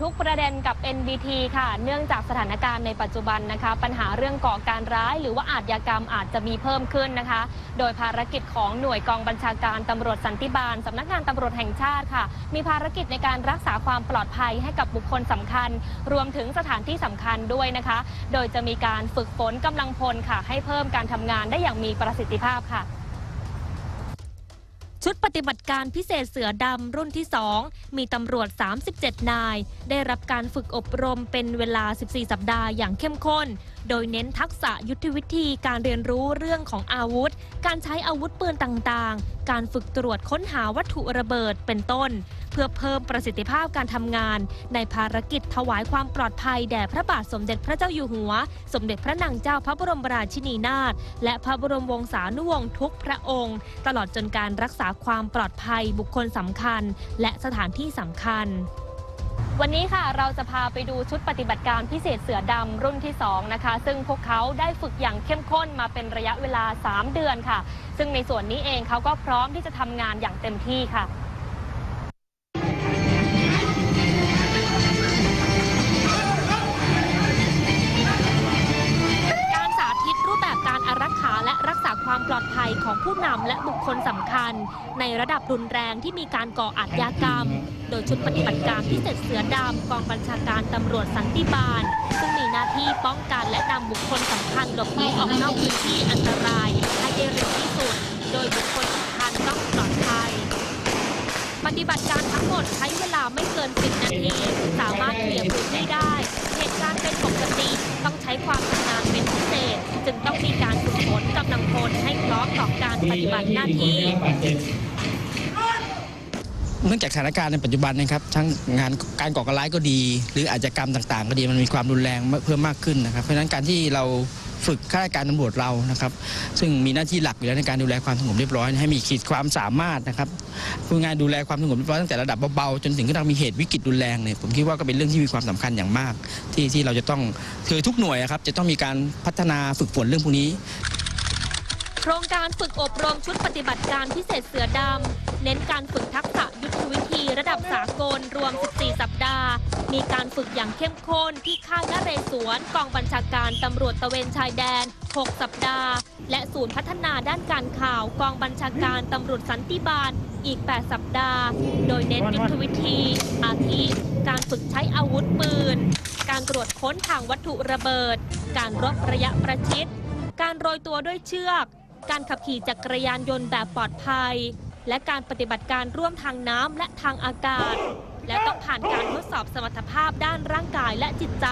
ทุกประเด็นกับ NBT ค่ะ เนื่องจากสถานการณ์ในปัจจุบันนะคะ ปัญหาเรื่องก่อการร้าย หรือว่าอาชญากรรมอาจจะมีเพิ่มขึ้นนะคะ โดยภารกิจของหน่วยกองบัญชาการตำรวจสันติบาลสำนักงานตำรวจแห่งชาติค่ะ มีภารกิจในการรักษาความปลอดภัยให้กับบุคคลสำคัญ รวมถึงสถานที่สำคัญด้วยนะคะ โดยจะมีการฝึกฝนกำลังพลค่ะ ให้เพิ่มการทำงานได้อย่างมีประสิทธิภาพค่ะ ชุดปฏิบัติการพิเศษเสือดำรุ่นที่ 2 มีตำรวจ 37 นาย ได้รับการฝึกอบรมเป็นเวลา 14 สัปดาห์อย่างเข้มข้น โดยเน้นทักษะยุทธวิธีการเรียนรู้เรื่องของอาวุธ การใช้อาวุธปืนต่างๆ การฝึกตรวจค้นหาวัตถุระเบิดเป็นต้น เพื่อเพิ่มประสิทธิภาพการทำงาน ในภารกิจถวายความปลอดภัยแด่พระบาทสมเด็จพระเจ้าอยู่หัว สมเด็จพระนางเจ้าพระบรมราชินีนาถและพระบรมวงศานุวงศ์ทุกพระองค์ ตลอดจนการรักษาความปลอดภัยบุคคลสำคัญ และสถานที่สำคัญ วันนี้ค่ะเราจะพาไปดูชุดปฏิบัติการพิเศษเสือดำรุ่นที่ 2 นะคะ ซึ่งพวกเขาได้ฝึกอย่างเข้มข้นมาเป็นระยะเวลา 3 เดือนค่ะ ซึ่งในส่วนนี้เองเขาก็พร้อมที่จะทำงานอย่างเต็มที่ค่ะ ของผู้นำและบุคคลสำคัญ ในระดับรุนแรงที่มีการก่ออาชญากรรม โดยชุดปฏิบัติการพิเศษเสือดำกองบัญชาการตำรวจสันติบาล ซึ่งมีหน้าที่ป้องกันและนำบุคคลสำคัญหลบหนีออกนอกพื้นที่อันตรายให้ได้เร็วที่สุด โดยบุคคลสำคัญต้องปลอดภัยปฏิบัติการทั้งหมดใช้เวลาไม่เกิน 10 นาที สามารถเคลียร์พื้นที่ได้เหตุการณ์เป็นปกติต้องใช้ความชำนาญเป็นพิ ปฏิบัติหน้าที่เนื่องจากสถานการณ์ในปัจจุบันนะครับทั้งงานการก่อการร้ายก็ดี หรืออาชญากรรมต่าง ๆ ก็ดีมันมีความรุนแรงเพิ่มมากขึ้นนะครับ เพราะฉะนั้นการที่เราฝึกข้าราชการตำรวจเรานะครับ ซึ่งมีหน้าที่หลักอยู่แล้วในการดูแลความสงบเรียบร้อย ให้มีขีดความสามารถนะครับพูดง่ายดูแลความสงบเรียบร้อยตั้งแต่ระดับเบาๆจนถึงกระทั่งมีเหตุวิกฤตรุนแรงเนี่ยผมคิดว่าก็เป็นเรื่องที่มีความสำคัญอย่างมาก ที่ที่เราจะต้องคือทุกหน่วยครับจะต้องมีการพัฒนาฝึกฝนเรื่องพวกนี้ ครงการฝึกอบรมชุดปฏิบัติการพิเศษเสือดำ เน้นการฝึกทักษะยุทธวิธีระดับสากลรวม 14 สัปดาห์ มีการฝึกอย่างเข้มข้นที่ค่ายนเรศวรกองบัญชาการตำรวจตะเวนชายแดน 6 สัปดาห์ และศูนย์พัฒนาด้านการข่าวกองบัญชาการตำรวจสันติบาลอีก 8 สัปดาห์ โดยเน้นยุทธวิธี อาทิ การฝึกใช้อาวุธปืน การตรวจค้นทางวัตถุระเบิด การรบระยะประชิด การโรยตัวด้วยเชือก การขับขี่จักรยานยนต์แบบปลอดภัย และการปฏิบัติการร่วมทางน้ำและทางอากาศ และต้องผ่านการทดสอบสมรรถภาพด้านร่างกายและจิตใจ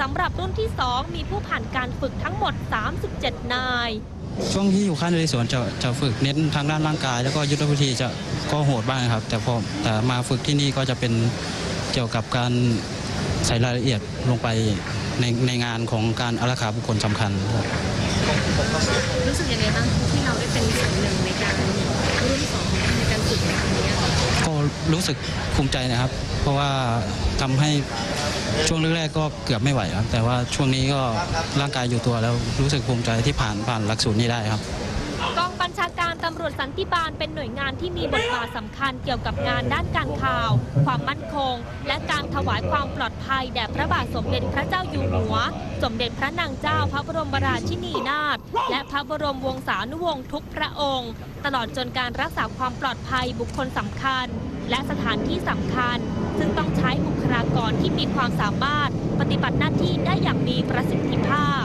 สำหรับรุ่นที่ 2 มีผู้ผ่านการฝึกทั้งหมด 37 นาย ช่วงที่อยู่ค่ายนเรศวรจะจะฝึกเน้นทางด้านร่างกาย แล้วก็ยุทธวิธีจะก็โหดบ้างครับ แต่พอแต่มาฝึกที่นี่ก็จะเป็นเกี่ยวกับการใส่รายละเอียดลงไป ในในงานของการอารักขาบุคคลสำคัญครับรู้สึกยังไงบ้างที่เราได้เป็นส่วนหนึ่งในการรุ่นสองในการฝึกในครั้งนี้ค่ะก็รู้สึกภูมิใจนะครับ เพราะว่าทำให้ช่วงแรกๆก็เกือบไม่ไหวครับ แต่ว่าช่วงนี้ก็ร่างกายอยู่ตัวแล้วรู้สึกภูมิใจที่ผ่านผ่านหลักสูตรนี้ได้ครับกอง บัญชาการตำรวจสันติบาลเป็นหน่วยงานที่มีบทบาทสำคัญเกี่ยวกับงานด้านการข่าว ความมั่นคง และการถวายความปลอดภัยแด่พระบาทสมเด็จพระเจ้าอยู่หัว สมเด็จพระนางเจ้าพระบรมราชินีนาถและพระบรมวงศานุวงศ์ทุกพระองค์ ตลอดจนการรักษาความปลอดภัยบุคคลสำคัญ และสถานที่สำคัญ ซึ่งต้องใช้บุคลากรที่มีความสามารถ ปฏิบัติหน้าที่ได้อย่างมีประสิทธิภาพ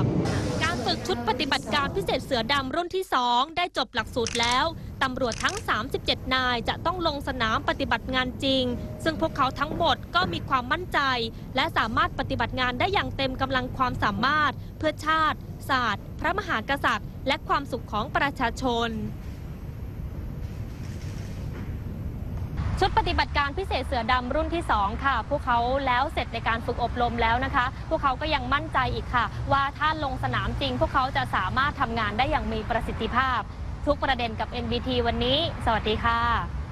ฝึกชุดปฏิบัติการพิเศษเสือดำรุ่นที่ 2 ได้จบหลักสูตรแล้ว ตำรวจทั้ง 37 นายจะต้องลงสนามปฏิบัติงานจริง ซึ่งพวกเขาทั้งหมดก็มีความมั่นใจ และสามารถปฏิบัติงานได้อย่างเต็มกำลังความสามารถ เพื่อชาติ ศาสตร์ พระมหากษัตริย์ และความสุขของประชาชน ชุดปฏิบัติการพิเศษเสือดำรุ่นที่ 2 ค่ะ พวกเขาแล้วเสร็จในการฝึกอบรมแล้วนะคะ พวกเขาก็ยังมั่นใจอีกค่ะ ว่าถ้าลงสนามจริง พวกเขาจะสามารถทำงานได้อย่างมีประสิทธิภาพ ทุกประเด็นกับ NBT วันนี้ สวัสดีค่ะ